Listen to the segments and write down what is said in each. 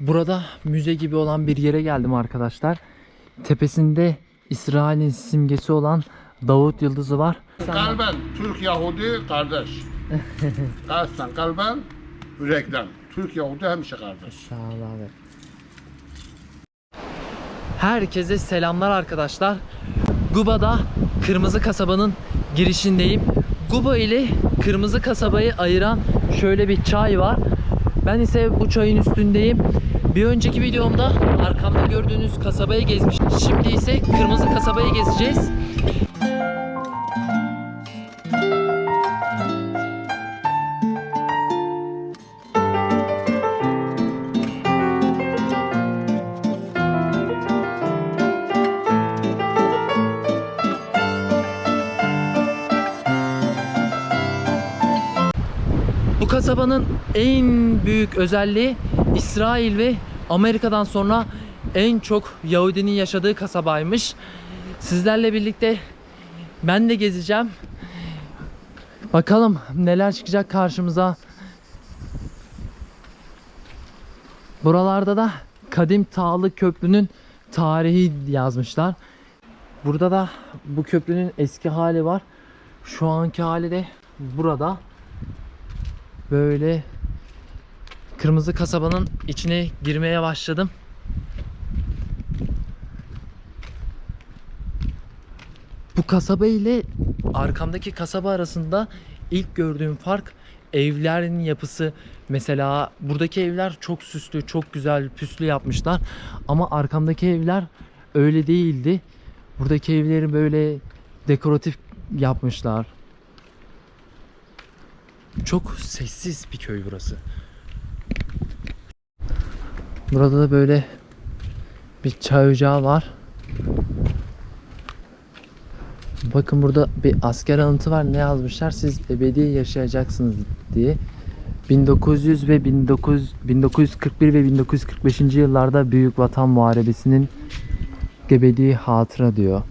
Burada müze gibi olan bir yere geldim arkadaşlar. Tepesinde İsrail'in simgesi olan Davut Yıldızı var. Kalben Türk Yahudi kardeş. Kalpten kalben yürekten. Türk Yahudi hemşe kardeş. Sağ ol abi. Herkese selamlar arkadaşlar. Guba'da Kırmızı Kasaba'nın girişindeyim. Guba ile Kırmızı Kasaba'yı ayıran şöyle bir çay var. Ben ise bu çayın üstündeyim. Bir önceki videomda arkamda gördüğünüz kasabayı gezmiştim. Şimdi ise Kırmızı Kasaba'yı gezeceğiz. Bu kasabanın en büyük özelliği İsrail ve Amerika'dan sonra en çok Yahudinin yaşadığı kasabaymış. Sizlerle birlikte ben de gezeceğim. Bakalım neler çıkacak karşımıza. Buralarda da Kadim Tağlı Köprü'nün tarihi yazmışlar. Burada da bu köprünün eski hali var. Şu anki hali de burada böyle kırmızı kasabanın içine girmeye başladım. Bu kasaba ile arkamdaki kasaba arasında ilk gördüğüm fark evlerin yapısı. Mesela buradaki evler çok süslü, çok güzel, püslü yapmışlar. Ama arkamdaki evler öyle değildi. Buradaki evleri böyle dekoratif yapmışlar. Çok sessiz bir köy burası. Burada da böyle bir çay ocağı var. Bakın burada bir asker anıtı var. Ne yazmışlar? Siz ebedi yaşayacaksınız diye. 1900 ve 1900, 1941 ve 1945. yıllarda Büyük Vatan Muharebesi'nin ebedi hatıra diyor.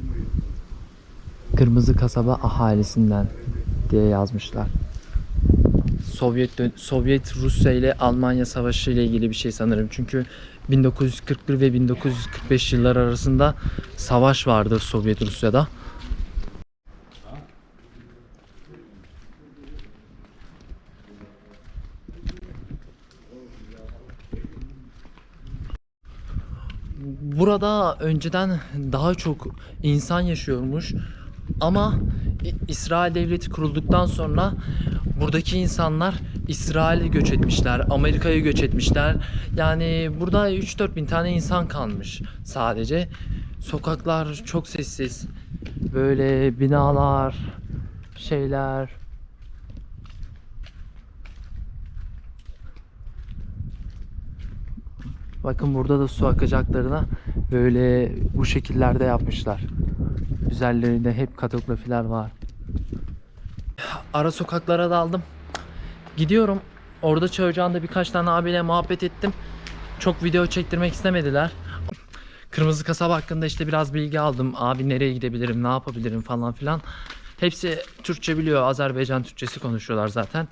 Kırmızı kasaba ahalisinden diye yazmışlar. Sovyet Sovyet Rusya ile Almanya Savaşı ile ilgili bir şey sanırım. Çünkü 1941 ve 1945 yıllar arasında savaş vardı Sovyet Rusya'da. Burada önceden daha çok insan yaşıyormuş. Ama İsrail devleti kurulduktan sonra buradaki insanlar İsrail'e göç etmişler, Amerika'ya göç etmişler. Yani burada 3-4 bin tane insan kalmış sadece. Sokaklar çok sessiz. Böyle binalar, şeyler. Bakın burada da su akacaklarına böyle bu şekillerde yapmışlar. Üzerlerinde hep katografiler var. Ara sokaklara daldım. Gidiyorum. Orada çay birkaç tane abiyle muhabbet ettim. Çok video çektirmek istemediler. Kırmızı kasaba hakkında işte biraz bilgi aldım. Abi nereye gidebilirim, ne yapabilirim falan filan. Hepsi Türkçe biliyor. Azerbaycan Türkçesi konuşuyorlar zaten.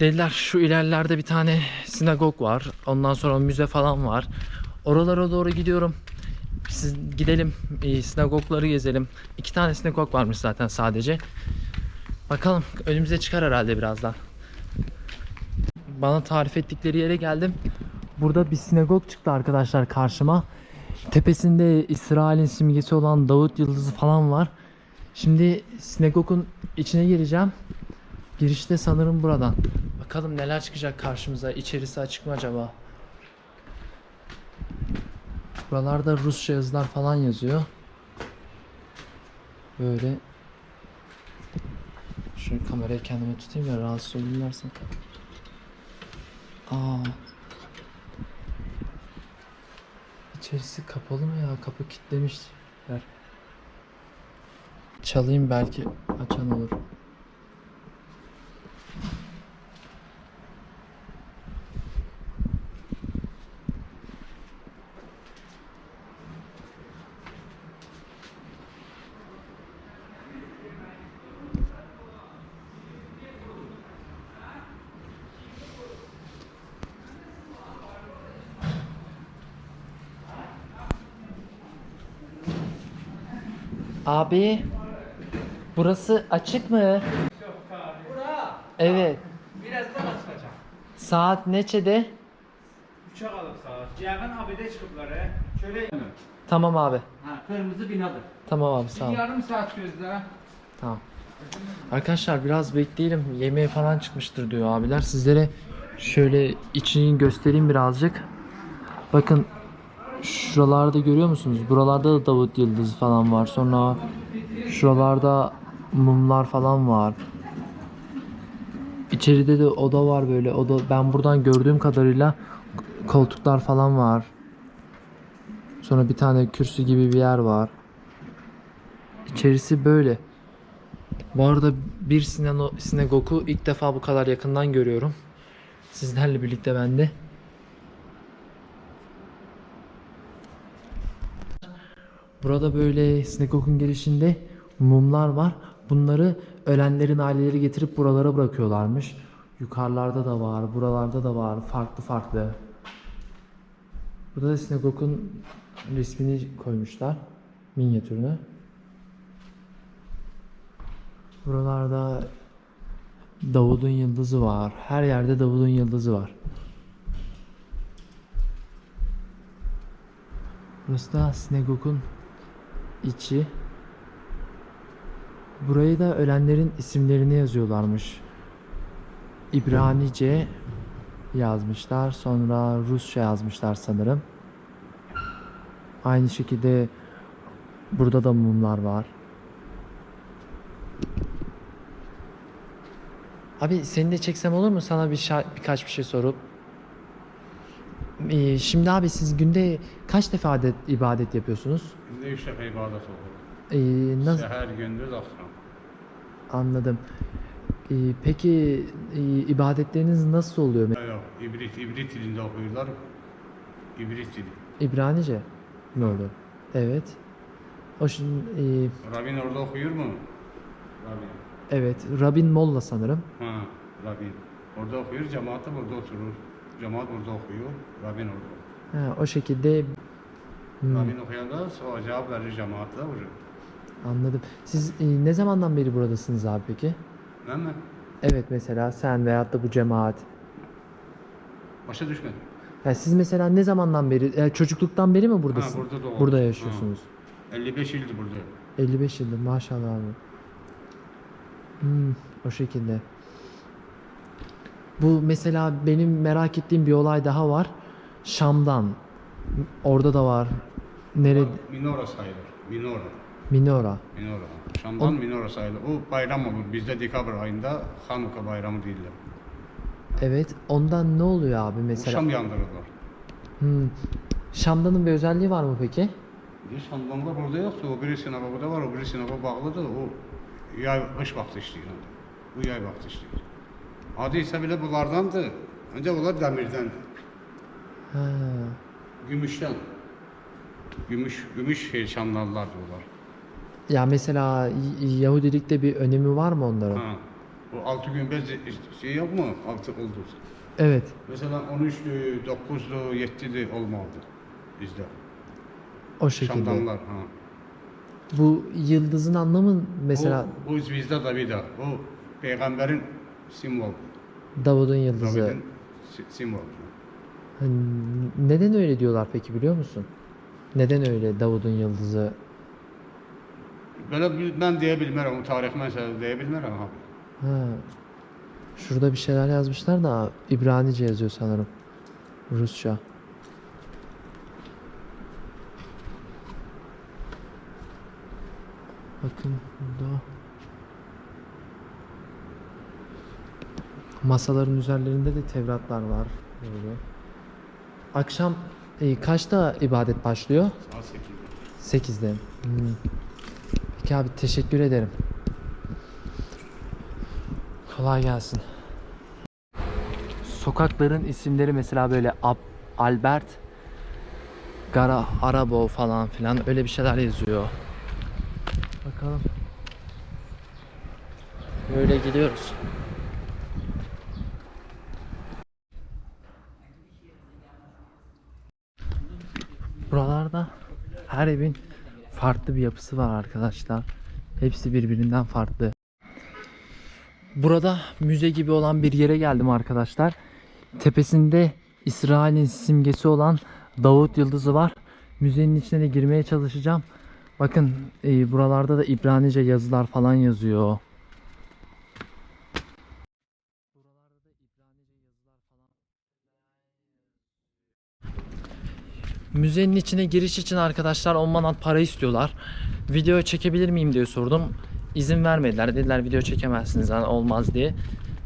Dediler şu ilerlerde bir tane sinagog var. Ondan sonra müze falan var. Oralara doğru gidiyorum. Siz gidelim e, sinagogları gezelim. İki tane sinagog varmış zaten sadece. Bakalım önümüze çıkar herhalde birazdan. Bana tarif ettikleri yere geldim. Burada bir sinagog çıktı arkadaşlar karşıma. Tepesinde İsrail'in simgesi olan Davut Yıldızı falan var. Şimdi sinagogun içine gireceğim. Girişte sanırım buradan. Bakalım neler çıkacak karşımıza. İçerisi açık mı acaba? Buralarda Rusça yazılar falan yazıyor. Böyle şu kamerayı kendime tutayım ya rahatsız olurlarsa. Aa. İçerisi kapalı mı ya? Kapı kilitlemişler. Çalayım belki açan olur. Abi burası açık mı? Evet. Birazdan açılacak. Saat neçede? Uçak alır saat. Yakın abide çıkıplar he. Şöyle. Tamam abi. Ha, kırmızı binadır. Tamam abi sağ ol. Bir yarım saat gözle. Tamam. Arkadaşlar biraz bekleyelim. Yemeğe falan çıkmıştır diyor abiler. Sizlere şöyle içini göstereyim birazcık. Bakın şuralarda görüyor musunuz? Buralarda da Davut Yıldız falan var. Sonra şuralarda mumlar falan var. İçeride de oda var böyle. Oda ben buradan gördüğüm kadarıyla koltuklar falan var. Sonra bir tane kürsü gibi bir yer var. İçerisi böyle. Bu arada bir sinagogu ilk defa bu kadar yakından görüyorum. Sizlerle birlikte ben de. Burada böyle sinagogun girişinde mumlar var. Bunları ölenlerin aileleri getirip buralara bırakıyorlarmış. Yukarılarda da var, buralarda da var. Farklı farklı. Burada da resmini koymuşlar. Minyatürünü. Buralarda Davud'un yıldızı var. Her yerde Davud'un yıldızı var. Burası da sinagogun içi. Burayı da ölenlerin isimlerini yazıyorlarmış. İbranice yazmışlar. Sonra Rusça yazmışlar sanırım. Aynı şekilde burada da mumlar var. Abi seni de çeksem olur mu sana bir birkaç bir şey sorup? Ee, şimdi abi siz günde kaç defa adet, ibadet yapıyorsunuz? Günde üç defa ibadet olur. Ee, nasıl Seher, gündüz, akşam. anladım. Ee, peki e, ibadetleriniz nasıl oluyor? Yok, İbrit, İbrit dilinde okuyorlar. İbrit dili. İbranice mi oluyor? Evet. O şimdi e, Rabin orada okuyor mu? Rabin. evet Rabin Molla sanırım. Ha, Rabin. Orada okuyor, cemaat da burada oturur. Cemaat burada okuyor, Rabin orada. Ha, o şekilde Hmm, Rabin okuyanda sonra cevap verir cemaat da vurur. anladım. Siz e, ne zamandan beri buradasınız abi peki? Değil mi? Evet mesela sen veyahut da bu cemaat. Başa düşmedi. Ya siz mesela ne zamandan beri, e, çocukluktan beri mi buradasın? burada doğmuş. Burada yaşıyorsunuz. 55 yıldır burada. 55 yıldır maşallah abi. Hmm, o şekilde. Bu mesela benim merak ettiğim bir olay daha var. Şam'dan. Orada da var. Nere? Minora sayılır. Minora. Minora. Minora. Şam'dan minora sayılır. O bayram olur. Bizde dekabr ayında Hanuka bayramı değiller. Evet. Ondan ne oluyor abi mesela? Şam yandırırlar. Hmm. Şam'danın bir özelliği var mı peki? Bir Şamdanlar burada yoktu. O biri sinagoda var, o biri sinagoga bağlıdır. O yay, kış vakti işləyir. Bu yay vakti işləyir. Adı isə belə bunlardandır. Öncə bunlar dəmirdəndir. Ha. Gümüşdən. Gümüş, gümüş şamdanlardır onlar. Ya mesela Yahudilikte bir önemi var mı onların? Ha. O altı gümbez şey yok mu? Altı ulduz. Evet. Mesela 13'dü, 9'du, 7'di olmalıdır bizdə. O şekilde. Şamdanlar. Ha. Bu yıldızın anlamı mesela Bu, bu bizdə da bir də. O peyğəmbərin simvolu. Davud'un yıldızı. Davidin si- neden öyle diyorlar peki biliyor musun? Neden öyle Davud'un yıldızı? Belə mən deyə bilmərəm, tarix deyə bilmərəm ha. Ha. Şurada bir şeyler yazmışlar da İbranice yazıyor sanırım. Rusça. Bakın burada. Masaların üzerlerinde de Tevratlar var. Böyle. Akşam e, kaçta ibadet başlıyor? Saat 8-də. 8'de. Hmm. Peki abi teşekkür ederim. Kolay gelsin. Sokakların isimleri mesela böyle Ab- Albert, Gara, Arabo falan filan öyle bir şeyler yazıyor. Bakalım. Böyle gidiyoruz. Buralarda her evin farklı bir yapısı var arkadaşlar. Hepsi birbirinden farklı. Burada müze gibi olan bir yere geldim arkadaşlar. Tepesinde İsrail'in simgesi olan Davut Yıldızı var. Müzenin içine de girmeye çalışacağım. Bakın e, buralarda da İbranice yazılar falan yazıyor. Müzenin içine giriş için arkadaşlar 10 manat para istiyorlar. Video çekebilir miyim diye sordum. İzin vermediler. Dediler video çekemezsiniz yani olmaz diye.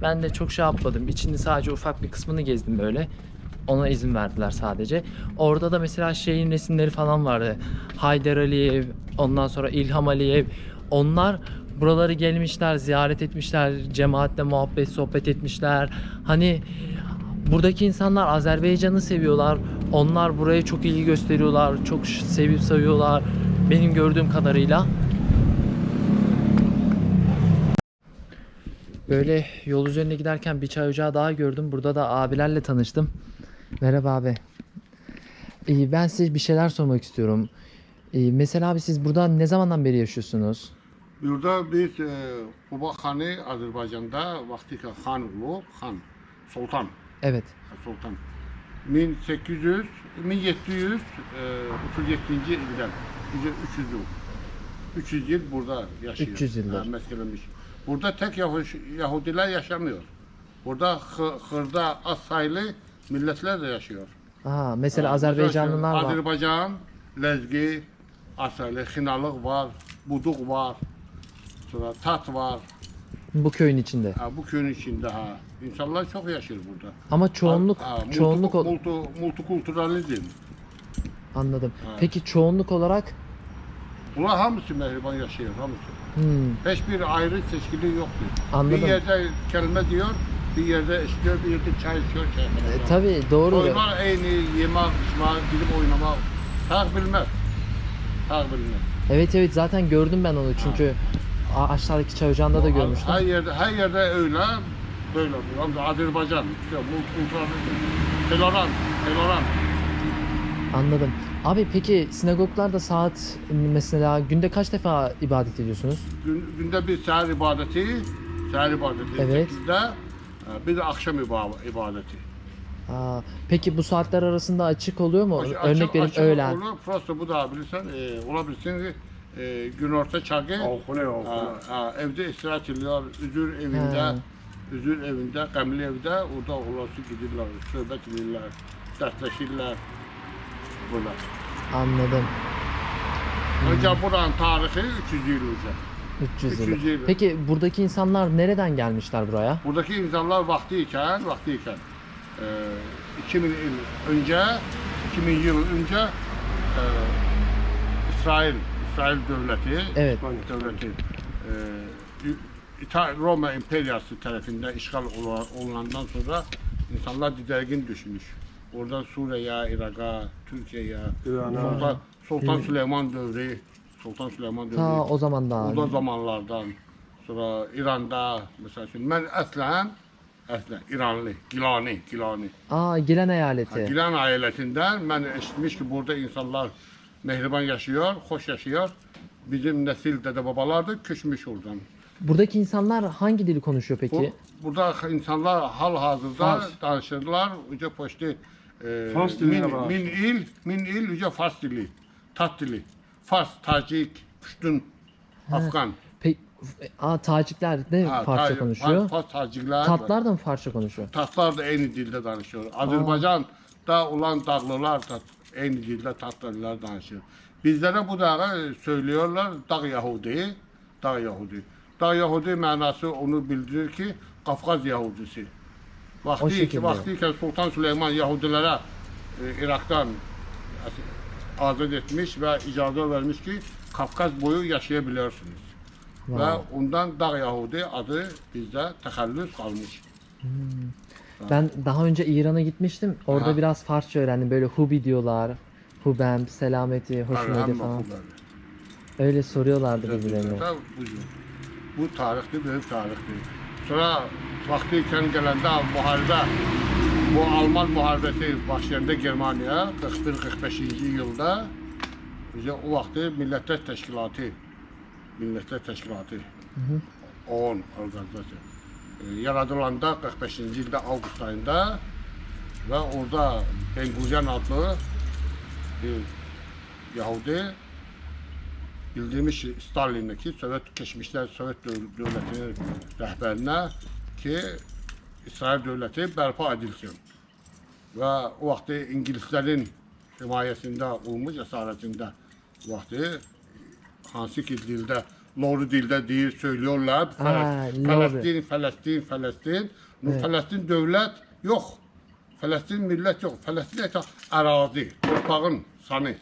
Ben de çok şey yapmadım. İçinde sadece ufak bir kısmını gezdim böyle. Ona izin verdiler sadece. Orada da mesela şeyin resimleri falan vardı. Haydar Aliyev, ondan sonra İlham Aliyev. Onlar buraları gelmişler, ziyaret etmişler, cemaatle muhabbet, sohbet etmişler. Hani buradaki insanlar Azerbaycan'ı seviyorlar. Onlar buraya çok ilgi gösteriyorlar, çok sevip seviyorlar. Benim gördüğüm kadarıyla. Böyle yol üzerinde giderken bir çay ocağı daha gördüm. Burada da abilerle tanıştım. Merhaba abi. Ee, ben size bir şeyler sormak istiyorum. Ee, mesela abi siz burada ne zamandan beri yaşıyorsunuz? Burada biz e, Quba Xanı Azərbaycanda vaxtilə xan olub, xan, sultan, Evet. sultan. 1800 1737 ildən, bizə 300 yıl. 300 yıl burada yaşıyor. 300 yıldır. Ha, məskələmiş. Burada tek Yahu- Yahudiler yaşamıyor. Burada Hırda az sayılı milletler de yaşıyor. Aa, mesela Azerbaycanlılar var. Azerbaycan, Lezgi, az sayılı Xinalık var, Buduk var, sonra Tat var. Bu köyün içinde. Ha, bu köyün içinde ha. İnsanlar çok yaşıyor burada. Ama çoğunluk Ha, multi- çoğunluk ol- multi, multikulturalizm. anladım. Peki çoğunluk olarak Bunlar hamısı mehriban yaşıyor, hamısı. hmm, Hiçbir ayrı seçkili yoktur. Anladım. Bir yerde kelime diyor, bir yerde içiyor, bir yerde çay içiyor, çay e, tabii doğru. Oynar aynı, yemek, içmek, gidip oynamak. Fark bilmez. Fark bilmez. Evet evet zaten gördüm ben onu çünkü a- aşağıdaki çay ocağında da görmüştüm. Her yerde, her yerde öyle, böyle. Ama Azerbaycan, işte multikulturalizm. Tolerant, tolerant. Anladım. Abi peki sinagoglarda saat mesela günde kaç defa ibadet ediyorsunuz? Gün, günde bir seher ibadeti, seher ibadeti Evet. 8'de, e, bir de akşam iba- ibadeti. Aa, peki bu saatler arasında açık oluyor mu? Açık- Örnek açık- vereyim açık öğlen. Olur, prosto bu da bilirsen, e, olabilirsin e, gün orta çağı Okule ha, okule. ha, evde istirahat ediyorlar, üzür evinde, Ha. üzür evinde, qəmli evdə, orada olası gidirlər, söhbət edirlər, dərdləşirlər. Burada. Anladım. Ancaq buranın tarixi 300 il önce. 300 yıl. 300 yıl. Peki buradaki insanlar nereden gelmişler buraya? Buradaki insanlar vakti iken, vakti iken e, 2000 yıl önce, 2000 yıl önce e, İsrail, İsrail devleti, Evet. devleti e, İta- Roma İmperyası tarafından işgal olunandan sonra insanlar didergin düşmüş. Oradan Suriye'ye, Irak'a, Türkiye'ye. Sultan, Sultan Süleyman dövrü, Sultan Süleyman dövrü. Ta o zamandan. O zamanlardan sonra İranda mesela şimdi ben aslen aslen İranlı, Gilani, Gilani. Aa Gilen Ha, eyaleti. Gilan ailesinden ben eşitmiş ki burada insanlar mehriban yaşıyor, hoş yaşıyor. Bizim nesil dede babalar da küçmüş oradan. Buradaki insanlar hangi dili konuşuyor Bu, peki? burada insanlar hal hazırda Fars. danışırlar. Üce poşti e, Fars diline min, min il, min il üce Fars dili, tat dili. Fars, Tacik, Püştün, Afgan. Pe Aa Tacikler de Ha, Farsça Tacik- konuşuyor. Fars, Tacikler. Tatlar da mı Farsça konuşuyor? Tatlar da aynı dilde danışıyor. Azerbaycan'da olan dağlılar da aynı dilde tatlılar danışıyor. Bizlere bu dağı söylüyorlar Dağ Yahudi, Dağ Yahudi. Dağ Yahudi manası onu bildirir ki Kafkaz Yahudisi. Vakti, şekilde. vaktiyken Sultan Süleyman Yahudilere e, Irak'tan azad etmiş ve icazə vermiş ki Kafkaz boyu yaşayabilirsiniz. Wow. Ve ondan Dağ Yahudi adı bizde tekellüs kalmış. Ben daha önce İran'a gitmiştim. Orada Aha. biraz Farsça öğrendim. Böyle Hubi diyorlar. Hubem, selameti, hoş Hem geldin falan. Öyle soruyorlardı birbirlerine. Bu, tarihti, büyük tarihti. Sonra vaktiyken gelende muharebe, bu Alman muharebeti başlarında Germaniya 41-45. yılda Bizə o vaxtı Millətlər Təşkilatı, Millətlər Təşkilatı, OON orqanizasiya e, yaradılanda 45-ci ildə avqust ayında və orada Benguzyan adlı bir Yahudi bildirmiş Stalin'e ki Sovet geçmişler Sovet döv- devletinin rəhbərinə ki İsrail dövləti bərpa edilsin. Və o vaxtı ingilislərin himayəsində olmuş əsarətində vaxtı hansı ki dildə Lori dildə deyir, söylüyorlar. Ha. Fələstin, Fələstin, Fələstin. Bu Fələstin dövlət yox. Fələstin millət yox. Fələstin ete ərazi, torpağın sanı.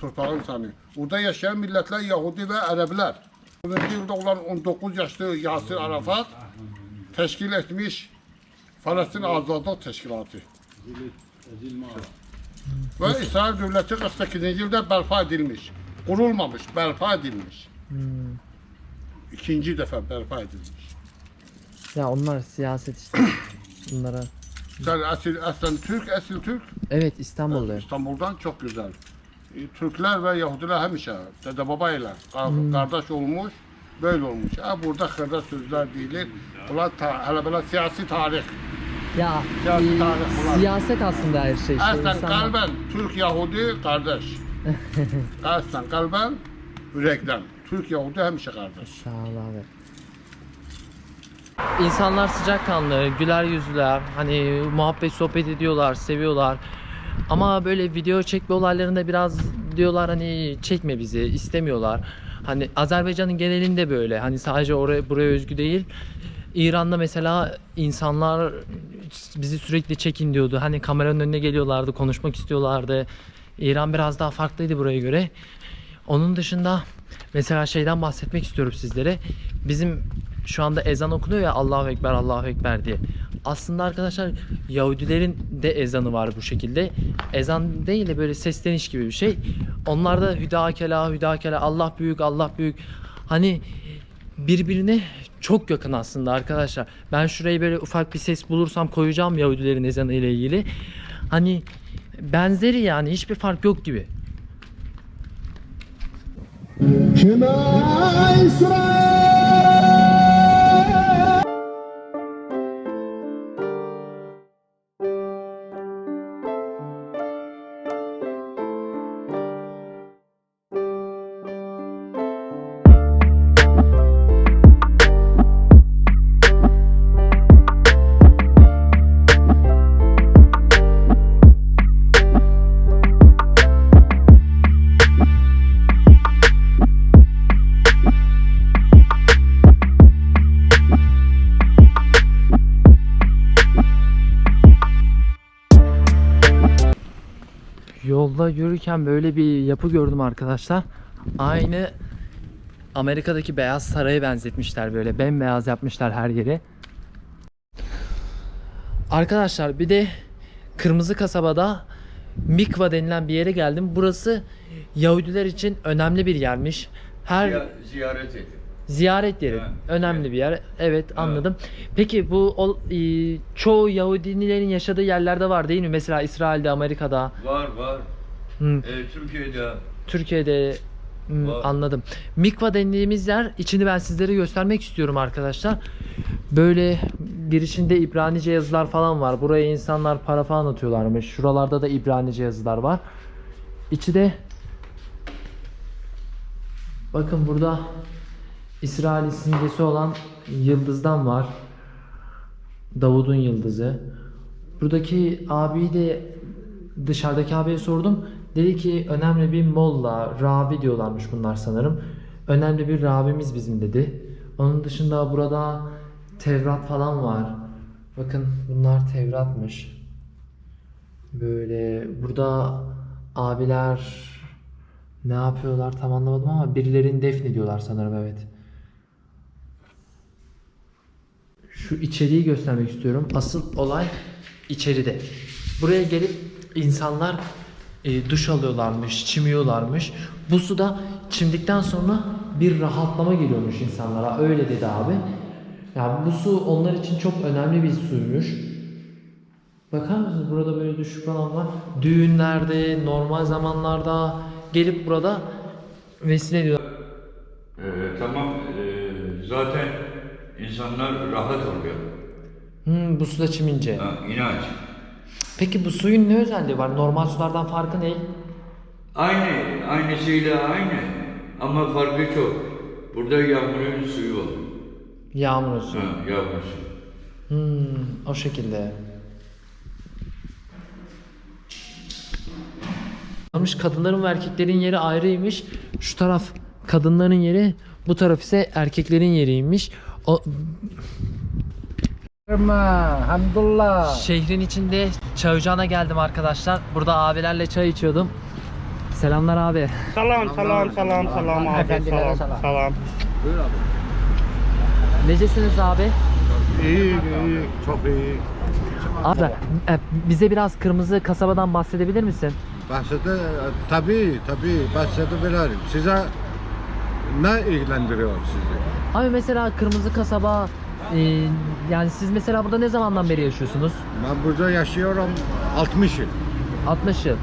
Torpağın sanı. Burada yaşayan millətlər Yahudi və Ərəblər. 10-cu ildə olan 19 yaşlı Yasir Arafat təşkil etmiş Fələstin Azadlıq Təşkilatı. Və İsrail dövləti 48-ci ildə bərpa edilmiş. Qurulmamış, bərpa edilmiş. İkinci dəfə bərpa edilmiş. Ya onlar siyaset işte. Bunlara. Sən əsl, əslən Türk, əsl Türk. Evet İstanbul'da. İstanbuldan çox gözəl. E, Türklər və Yahudilər həmişə dədə-baba ilə qar- qardaş olmuş, böyle olmuş. Ha, burada xırda sözlər deyilir. Bunlar ta, hələ belə siyasi tarix. Ya Siyasi e, tarih bunlar. siyaset aslında her şey. işte. Əslən İnsanlar- qəlbən Türk Yahudi qardaş. Əslən qəlbən ürəkdən. Türk Yahudi həmişə qardaş. Sağ ol abi. İnsanlar sıcakkanlı, güler yüzlüler. Hani muhabbet sohbet ediyorlar, seviyorlar. Ama böyle video çekme olaylarında biraz diyorlar hani çekme bizi, istemiyorlar. Hani Azerbaycan'ın genelinde böyle. Hani sadece oraya buraya özgü değil. İran'da mesela insanlar bizi sürekli çekin diyordu. Hani kameranın önüne geliyorlardı, konuşmak istiyorlardı. İran biraz daha farklıydı buraya göre. Onun dışında mesela şeyden bahsetmek istiyorum sizlere. Bizim şu anda ezan okunuyor ya Allahu Ekber Allahu Ekber diye. Aslında arkadaşlar Yahudilerin de ezanı var bu şekilde. Ezan değil de böyle sesleniş gibi bir şey. Onlarda hüdakela hüdakela Allah büyük Allah büyük. Hani birbirine çok yakın aslında arkadaşlar. Ben şurayı böyle ufak bir ses bulursam koyacağım Yahudilerin ezanı ile ilgili. Hani benzeri yani hiçbir fark yok gibi. Yolda yürürken böyle bir yapı gördüm arkadaşlar. Aynı Amerika'daki Beyaz Saray'a benzetmişler böyle. Bembeyaz yapmışlar her yeri. Arkadaşlar bir de Kırmızı Kasaba'da Mikva denilen bir yere geldim. Burası Yahudiler için önemli bir yermiş. Her Ziya- ziyaret edin. ziyaret yeri. Evet, Önemli bir yer. Evet anladım. Peki bu ol- e, çoğu Yahudilerin yaşadığı yerlerde var değil mi? Mesela İsrail'de, Amerika'da. Var var. Hı. Ee, Türkiye'de Türkiye'de hmm, Var. anladım. Mikva dediğimiz yer içini ben sizlere göstermek istiyorum arkadaşlar. Böyle girişinde İbranice yazılar falan var. Buraya insanlar para falan atıyorlarmış. Şuralarda da İbranice yazılar var. İçi de bakın burada İsrail simgesi olan yıldızdan var. Davud'un yıldızı. Buradaki abiyi de dışarıdaki abiye sordum. Dedi ki önemli bir molla, ravi diyorlarmış bunlar sanırım. Önemli bir ravimiz bizim dedi. Onun dışında burada Tevrat falan var. Bakın bunlar Tevrat'mış. Böyle burada abiler ne yapıyorlar tam anlamadım ama birilerini defnediyorlar sanırım evet. Şu içeriği göstermek istiyorum. Asıl olay içeride. Buraya gelip insanlar e, duş alıyorlarmış, çimiyorlarmış. Bu suda çimdikten sonra bir rahatlama geliyormuş insanlara. Öyle dedi abi. Yani bu su onlar için çok önemli bir suymuş. Bakar mısınız burada böyle düşük falan var. Düğünlerde, normal zamanlarda gelip burada vesile ediyorlar. Ee, tamam ee, zaten insanlar rahat oluyor. Hmm, bu suda çimince. Ha, inanç. Peki bu suyun ne özelliği var? Normal sulardan farkı ne? Aynı, aynısıyla aynı. Ama farkı çok. Burada yağmurun suyu var. Yağmur suyu. Ha, yağmur suyu. Hmm, o şekilde. Almış kadınların ve erkeklerin yeri ayrıymış. Şu taraf kadınların yeri, bu taraf ise erkeklerin yeriymiş. O Hamdullah. şehrin içinde çay ocağına geldim arkadaşlar. Burada abilerle çay içiyordum. Selamlar abi. Salam, salam, salam, salam abi. Efendilere Salam, salam. salam. Necesiniz abi? İyi, iyi, çok iyi. Abi e, bize biraz kırmızı kasabadan bahsedebilir misin? Bahsede tabii tabii bahsedebilirim. Size ne ilgilendiriyor sizi? Abi mesela kırmızı kasaba e, yani siz mesela burada ne zamandan beri yaşıyorsunuz? Ben burada yaşıyorum 60 yıl. 60 yıl.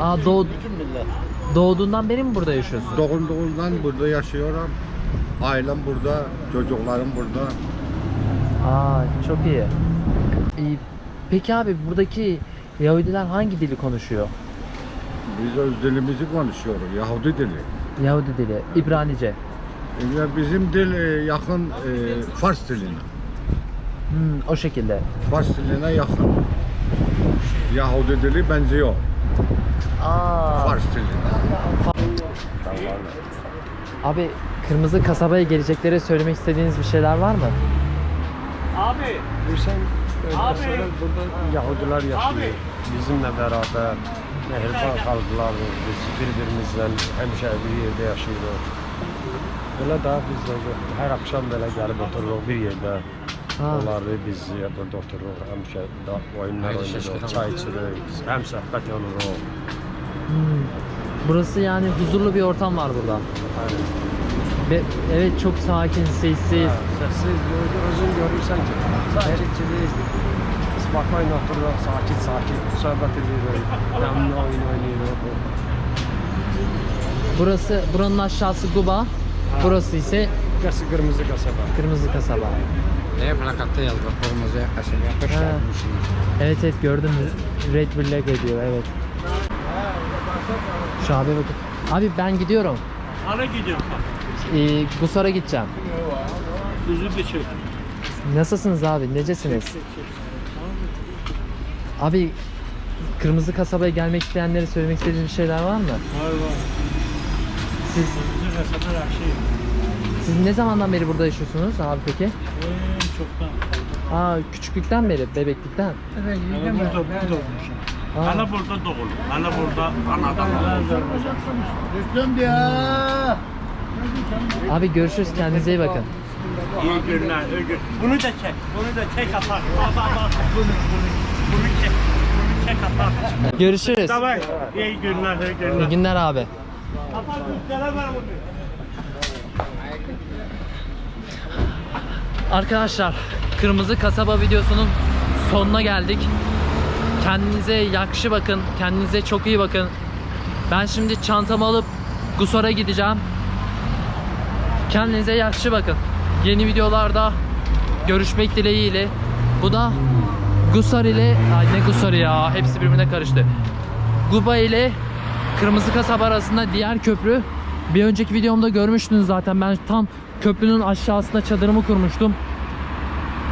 Aa, doğ, doğduğundan beri mi burada yaşıyorsun? Doğumduğumdan burada yaşıyorum. Ailem burada, çocuklarım burada. Aa, çok iyi. Ee, Peki abi buradaki Yahudiler hangi dili konuşuyor? Biz öz dilimizi konuşuyoruz, Yahudi dili. Yahudi dili, İbranice. Yani bizim dil e, yakın e, Fars diline. Hmm, o şekilde. Fars diline yakın. Yahudi dili benziyor Aa, Fars diline. abi kırmızı kasabaya geleceklere söylemek istediğiniz bir şeyler var mı? Abi, Sen Abi. mesela burada Yahudiler yaşıyor. Bizimle beraber mehriban kaldılar. Biz birbirimizle hemşe bir yerde yaşıyoruz. Böyle daha biz de her akşam böyle gelip oturuyoruz bir yerde. Ha. Onları biz burada oturuyoruz. Hemşe da oyunlar oynuyoruz, çay içiyoruz, hem sohbet oluyoruz. Hmm. Burası yani huzurlu bir ortam var burada. Yani, Ve evet çok sakin, sessiz. sessiz, özün görürsen ki sadece ikiliyiz. Biz bakmayın oturuyoruz sakin sakin, sohbet ediyoruz, demli oyun oynuyoruz. Burası buranın aşağısı Guba. Burası ise Burası kırmızı kasaba. kırmızı kasaba. Ne plakatta yazıyor kırmızı kasaba yapmışlar. Ha. Evet evet gördüm. Red Flag ediyor evet. Şu abi bakın. Abi ben gidiyorum. ana gidiyorum. Ee, Gusar'a gideceğim. Üzüm geçiyor. Nasılsınız abi? Necesiniz? Abi Kırmızı Kasaba'ya gelmek isteyenlere söylemek istediğiniz bir şeyler var mı? Var var. Siz Bizim kasaba yakışıyor. siz ne zamandan beri burada yaşıyorsunuz abi peki? Ee, çoktan. Aa küçüklükten beri, bebeklikten. Ana burada, burada olmuşum. Aa, Ana burada doğulu. Ana burada, anadan doğulu. Diye. abi görüşürüz kendinize iyi bakın. İyi günler, iyi gün. Bunu da çek, bunu da çek atar. Bak bak bak, bunu, bunu, bunu çek. Bunu çek atar. Görüşürüz. Tamam, iyi günler, iyi İyi günler. günler abi. Arkadaşlar Kırmızı Kasaba videosunun sonuna geldik. Kendinize yakışı bakın. Kendinize çok iyi bakın. Ben şimdi çantamı alıp Gusar'a gideceğim. Kendinize yakışı bakın. Yeni videolarda görüşmek dileğiyle. Bu da Gusar ile ay ne Gusar'ı ya hepsi birbirine karıştı. Guba ile Kırmızı Kasaba arasında diğer köprü. Bir önceki videomda görmüştünüz zaten. Ben tam köprünün aşağısında çadırımı kurmuştum.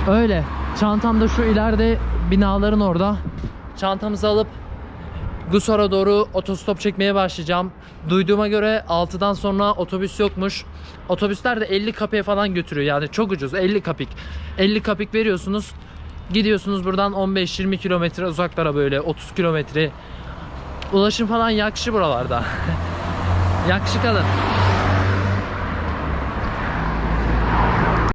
Öyle. Çantam da şu ileride binaların orada. Çantamızı alıp Gusar'a doğru otostop çekmeye başlayacağım. Duyduğuma göre 6'dan sonra otobüs yokmuş. Otobüsler de 50 kapıya falan götürüyor. Yani çok ucuz. 50 kapik. 50 kapik veriyorsunuz. Gidiyorsunuz buradan 15-20 kilometre uzaklara böyle 30 kilometre. Ulaşım falan yakışı buralarda. yakışı kalın.